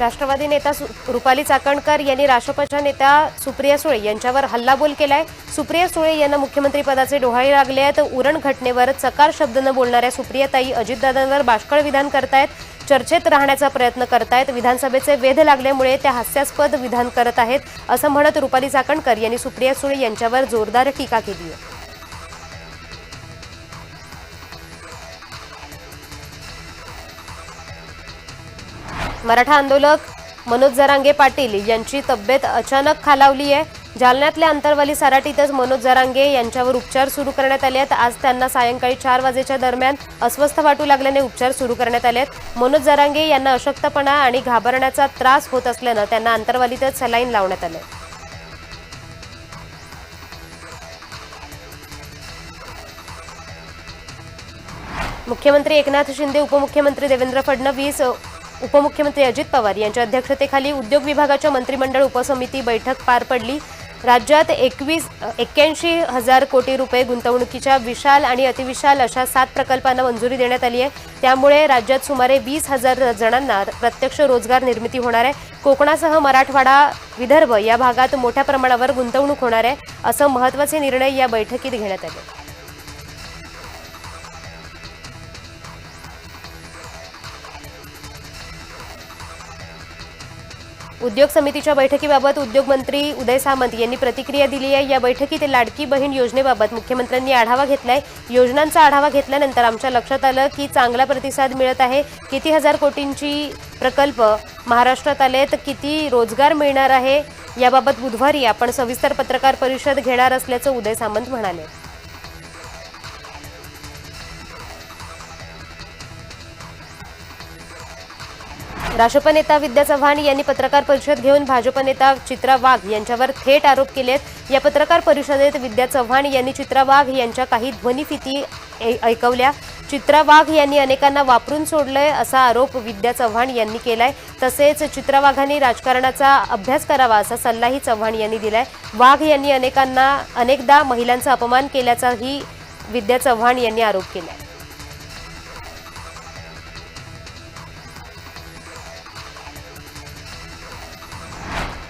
राष्ट्रवादी नेता सु- रुपाली चाकणकर यांनी राष्ट्रपतीच्या नेत्या सुप्रिया सुळे यांच्यावर हल्लाबोल केलाय. सुप्रिया सुळे यांना मुख्यमंत्री पदाचे डोहाळे लागले आहेत. उरण घटनेवर चकार शब्दानं बोलणाऱ्या सुप्रियाताई अजितदादांवर बाष्कळ विधान करतायत. चर्चेत राहण्याचा प्रयत्न करतायत. विधानसभेचे वेध लागल्यामुळे त्या हास्यास्पद विधान करत आहेत असं म्हणत रुपाली चाकणकर यांनी सुप्रिया सुळे यांच्यावर जोरदार टीका केली आहे. मराठा आंदोलक मनोज जरांगे पाटील यांची तब्येत अचानक खालावली आहे. जालन्यातल्या अंतरवाली सराटीतच मनोज जरांगे यांच्यावर उपचार सुरू करण्यात आले आहेत. आज त्यांना सायंकाळी चार वाजेच्या दरम्यान अस्वस्थ वाटू लागल्याने उपचार सुरू करण्यात आले आहेत. मनोज जरांगे यांना अशक्तपणा आणि घाबरण्याचा त्रास होत असल्यानं त्यांना अंतरवालीतच सलाईन लावण्यात आले. मुख्यमंत्री एकनाथ शिंदे उपमुख्यमंत्री देवेंद्र फडणवीस उपमुख्यमंत्री अजित पवार यांच्या अध्यक्षतेखाली उद्योग विभागाच्या मंत्रिमंडळ उपसमिती बैठक पार पडली. राज्यात एकवीस एक्क्याऐंशी हजार कोटी रुपये गुंतवणुकीच्या विशाल आणि अतिविशाल अशा सात प्रकल्पांना मंजुरी देण्यात आली आहे. त्यामुळे राज्यात सुमारे वीस हजार जणांना प्रत्यक्ष रोजगार निर्मिती होणार आहे. कोकणासह मराठवाडा विदर्भ या भागात मोठ्या प्रमाणावर गुंतवणूक होणार आहे असं महत्त्वाचे निर्णय या बैठकीत घेण्यात आले. उद्योग समितीच्या बैठकीबाबत उद्योगमंत्री उदय सामंत यांनी प्रतिक्रिया दिली आहे. या बैठकीत लाडकी बहीण योजनेबाबत मुख्यमंत्र्यांनी आढावा घेतलाय. योजनांचा आढावा घेतल्यानंतर आमच्या लक्षात आलं की चांगला प्रतिसाद मिळत आहे. किती हजार कोटींची प्रकल्प महाराष्ट्रात आलेत किती रोजगार मिळणार आहे? याबाबत बुधवारी आपण सविस्तर पत्रकार परिषद घेणार असल्याचं उदय सामंत म्हणाले. राष्ट्रप नेता विद्या चव्हाण यांनी पत्रकार परिषद घेऊन भाजप नेता चित्रा वाघ यांच्यावर थेट आरोप केलेत. या पत्रकार परिषदेत विद्या चव्हाण यांनी चित्रा वाघ यांच्या काही ध्वनिफिती ऐ- ऐकवल्या. चित्रा वाघ यांनी अनेकांना वापरून सोडलंय असा आरोप विद्या चव्हाण यांनी केलाय. तसेच चित्रा वाघांनी राजकारणाचा अभ्यास करावा असा सल्लाही चव्हाण यांनी दिलाय. वाघ यांनी अनेकांना अनेकदा महिलांचा अपमान केल्याचाही विद्या चव्हाण यांनी आरोप केलाय.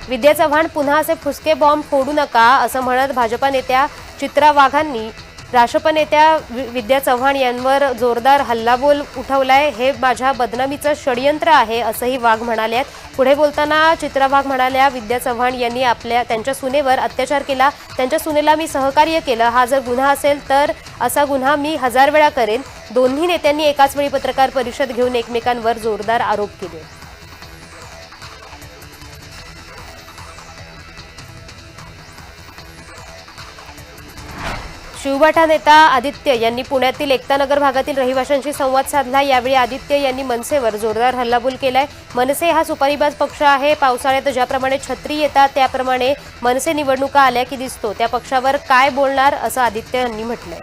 विद्या चव्हाण पुन्हा असे फुसके बॉम्ब फोडू नका असं म्हणत भाजपा नेत्या चित्रा वाघांनी राष्ट्रप नेत्या वि- विद्या चव्हाण यांवर जोरदार हल्लाबोल उठवलाय. हे माझ्या बदनामीचं षडयंत्र आहे असंही वाघ म्हणाले आहेत पुढे बोलताना चित्रा वाघ म्हणाल्या विद्या चव्हाण यांनी आपल्या त्यांच्या सुनेवर अत्याचार केला. त्यांच्या सुनेला मी सहकार्य केलं. हा जर गुन्हा असेल तर असा गुन्हा मी हजार वेळा करेन. दोन्ही नेत्यांनी एकाच वेळी पत्रकार परिषद घेऊन एकमेकांवर जोरदार आरोप केले. शिवबाठा नेता आदित्य यांनी पुण्यातील एकतानगर भागातील रहिवाशांशी संवाद साधला. यावेळी आदित्य यांनी मनसेवर जोरदार हल्लाबोल केलाय. मनसे हा सुपारीबाज पक्ष आहे. पावसाळ्यात ज्याप्रमाणे छत्री येतात त्याप्रमाणे मनसे निवडणुका आल्या की दिसतो. त्या पक्षावर काय बोलणार असं आदित्य यांनी म्हटलंय.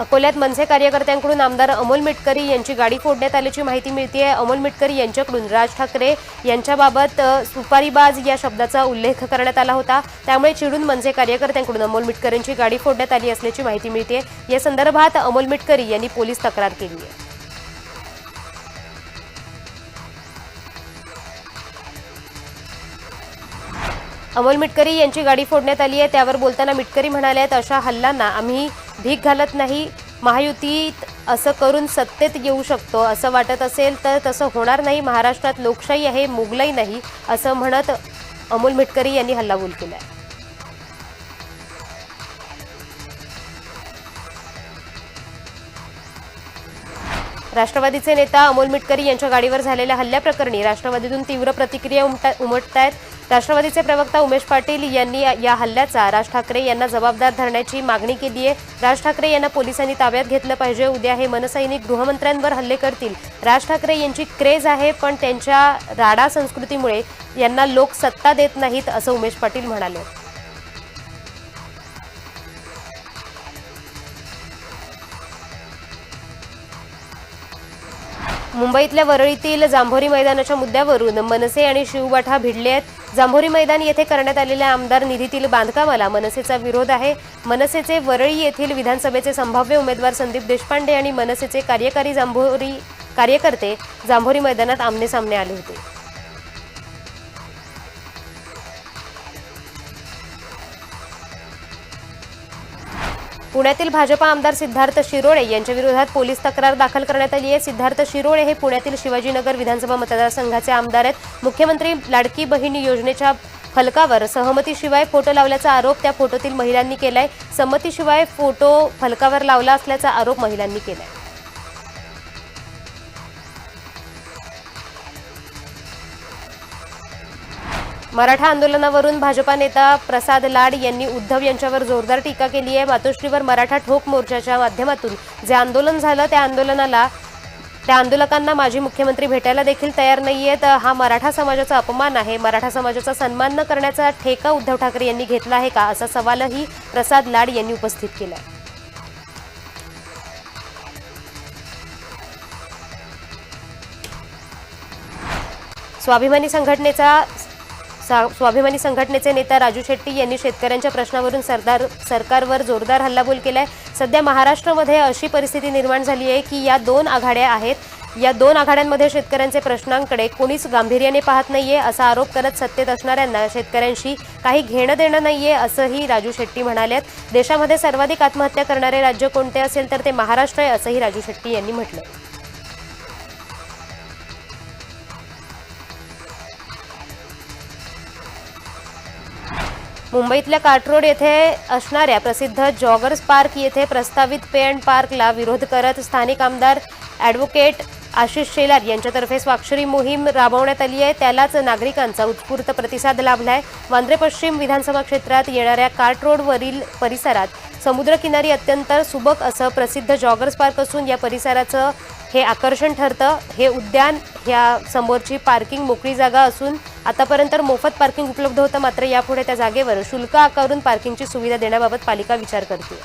अकोल्यात मनसे कार्यकर्त्यांकडून आमदार अमोल मिटकरी यांची गाडी फोडण्यात आल्याची माहिती मिळते अमोल मिटकरी यांच्याकडून राज ठाकरे यांच्याबाबत सुपारीबाज या शब्दाचा उल्लेख करण्यात आला होता. त्यामुळे चिडून मनसे कार्यकर्त्यांकडून अमोल मिटकरींची गाडी फोडण्यात आली असल्याची माहिती मिळते या संदर्भात अमोल मिटकरी यांनी पोलीस तक्रार केली आहे अमोल मिटकरी यांची गाडी फोडण्यात आली आहे त्यावर बोलताना मिटकरी म्हणाले आहेत अशा हल्ल्यांना आम्ही भीक घालत नाही महायुतीत असं करून सत्तेत येऊ शकतो असं वाटत असेल तर तसं होणार नाही. महाराष्ट्रात लोकशाही आहे मुगलाई नाही असं म्हणत अमोल मिटकरी यांनी हल्लाबोल केला आहे राष्ट्रवादीचे नेता अमोल मिटकरी यांच्या गाडीवर झालेल्या हल्ल्याप्रकरणी राष्ट्रवादीतून तीव्र प्रतिक्रिया उमटत आहेत राष्ट्रवादीचे प्रवक्ता उमेश पाटील यांनी या- या हल्ल्याचा राज ठाकरे यांना जबाबदार धरण्याची मागणी केली आहे राज ठाकरे यांना पोलिसांनी ताब्यात घेतलं पाहिजे. उद्या हे मनसैनिक गृहमंत्र्यांवर हल्ले करतील. राज ठाकरे यांची क्रेज आहे पण त्यांच्या राडा संस्कृतीमुळे यांना लोक सत्ता देत नाहीत असं उमेश पाटील म्हणाले. मुंबईतल्या वरळीतील जांभोरी मैदानाच्या मुद्द्यावरून मनसे आणि शिवबाठा भिडले आहेत. जांभोरी मैदान येथे करण्यात आलेल्या आमदार निधीतील बांधकामाला मनसेचा विरोध आहे. मनसेचे वरळी येथील विधानसभेचे संभाव्य उमेदवार संदीप देशपांडे आणि मनसेचे कार्यकारी जांभोरी कार्यकर्ते जांभोरी मैदानात आमनेसामने आले होते. पुण्यातील भाजपा आमदार सिद्धार्थ शिरोळे यांच्या विरोधात पोलीस तक्रार दाखल करण्यात आली आहे. सिद्धार्थ शिरोळे हे पुण्यातील शिवाजीनगर विधानसभा मतदारसंघाचे आमदार आहेत. मुख्यमंत्री लाडकी बहीण योजनेच्या फलकावर सहमतीशिवाय फोटो लावल्याचा आरोप त्या फोटोतील महिलांनी केलाय. संमतीशिवाय फोटो फलकावर लावला असल्याचा आरोप महिलांनी केलाय. मराठा आंदोलनावरून भाजपा नेता प्रसाद लाड यांनी उद्धव यांच्यावर जोरदार टीका केली आहे. मातोश्रीवर मराठा ठोक मोर्चाच्या माध्यमातून जे आंदोलन झालं त्या आंदोलनाला त्या आंदोलकांना माजी मुख्यमंत्री भेटायला देखील तयार नाही आहेत. हा मराठा समाजाचा अपमान आहे. मराठा समाजाचा सन्मान न करण्याचा ठेका उद्धव ठाकरे यांनी घेतला आहे का? असा सवालही प्रसाद लाड यांनी उपस्थित केला स्वाभिमानी संघटनेचा स्वाभिमानी संघटनेचे नेता राजू शेट्टी यांनी शेतकऱ्यांच्या प्रश्नावरून सरदार सरकारवर जोरदार हल्लाबोल केलाय. सध्या महाराष्ट्रामध्ये अशी परिस्थिती निर्माण झाली आहे की या दोन आघाड्या आहेत. या दोन आघाड्यांमध्ये शेतकऱ्यांचे प्रश्नांकडे कोणीच गांभीर्याने पाहत नाहीये असा आरोप करत सत्तेत असणाऱ्यांना शेतकऱ्यांशी काही घेणं देणं नाहीये असंही राजू शेट्टी म्हणाल्यात. देशामध्ये सर्वाधिक आत्महत्या करणारे राज्य कोणते असेल तर ते महाराष्ट्र आहे असंही राजू शेट्टी यांनी म्हटलं मुंबईतल्या काटरोड येथे असणाऱ्या प्रसिद्ध जॉगर्स पार्क येथे प्रस्तावित पे अँड पार्कला विरोध करत स्थानिक आमदार ॲडव्होकेट आशिष शेलार यांच्यातर्फे स्वाक्षरी मोहीम राबवण्यात आली आहे. त्यालाच नागरिकांचा उत्स्फूर्त प्रतिसाद लाभलाय. वांद्रे पश्चिम विधानसभा क्षेत्रात येणाऱ्या कार्ट रोडवरील परिसरात समुद्रकिनारी अत्यंत सुबक असं प्रसिद्ध जॉगर्स पार्क असून या परिसराचं हे आकर्षण ठरतं. हे उद्यान ह्या समोरची पार्किंग मोकळी जागा असून आतापर्यंत मोफत पार्किंग उपलब्ध होतं. मात्र यापुढे त्या जागेवर शुल्क आकारून पार्किंगची सुविधा देण्याबाबत पालिका विचार करते.